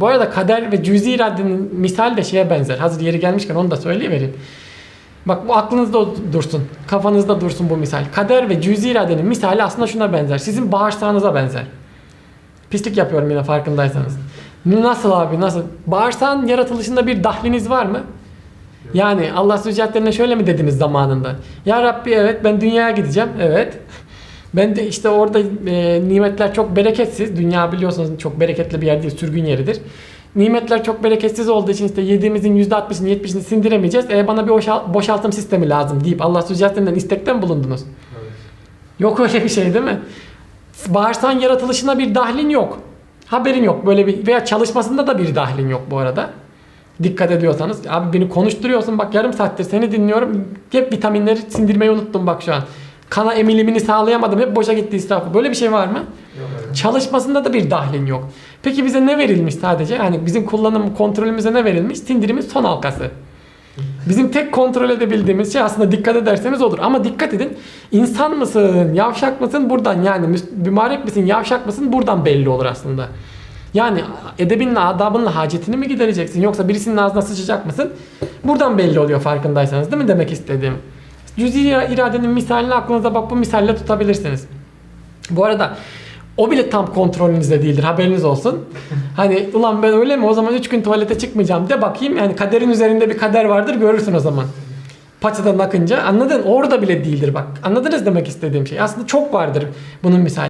Bu arada kader ve cüzi iradenin misal de şeye benzer. Hazır yeri gelmişken onu da söyleyivereyim. Bak bu aklınızda dursun. Kafanızda dursun bu misal. Kader ve cüzi iradenin misali aslında şuna benzer. Sizin bağırsağınıza benzer. Pislik yapıyorum yine farkındaysanız. Nasıl abi nasıl? Bağırsağın yaratılışında bir dahliniz var mı? Yani Allah Zülcelatlerine şöyle mi dediniz zamanında? Ya Rabbi evet ben dünyaya gideceğim. Evet. Ben de işte orada e, nimetler çok bereketsiz. Dünya biliyorsunuz çok bereketli bir yer değil, sürgün yeridir. Nimetler çok bereketsiz olduğu için işte yediğimizin %60'ını 70'ini sindiremeyeceğiz. E, bana bir boşal- boşaltım sistemi lazım deyip Allah Zülcelatler'inden istekte mi bulundunuz? Evet. Yok öyle bir şey değil mi? Bağırsağın yaratılışına bir dahlin yok. Haberin yok. Böyle bir veya çalışmasında da bir dahlin yok bu arada. Dikkat ediyorsanız. Abi beni konuşturuyorsun bak yarım saattir seni dinliyorum. Hep vitaminleri sindirmeyi unuttum bak şu an. Kana emilimini sağlayamadım. Hep boşa gitti israfı. Böyle bir şey var mı? Yok. Çalışmasında da bir dahlin yok. Peki bize ne verilmiş sadece? Hani bizim kullanım kontrolümüze ne verilmiş? Sindirimin son halkası. Bizim tek kontrol edebildiğimiz şey aslında dikkat ederseniz olur. Ama dikkat edin. insan mısın, yavşak mısın buradan yani mübarek misin, yavşak mısın buradan belli olur aslında. Yani edebinle, adabınla hacetini mi gidereceksin yoksa birisinin ağzına sıçacak mısın? Buradan belli oluyor farkındaysanız değil mi demek istediğim? Cüzi iradenin misalini aklınıza bak bu misalle tutabilirsiniz. Bu arada o bile tam kontrolünüzde değildir haberiniz olsun. Hani ulan ben öyle mi o zaman 3 gün tuvalete çıkmayacağım de bakayım yani kaderin üzerinde bir kader vardır görürsün o zaman. Paçadan akınca anladın orada bile değildir bak anladınız demek istediğim şey aslında çok vardır bunun misali.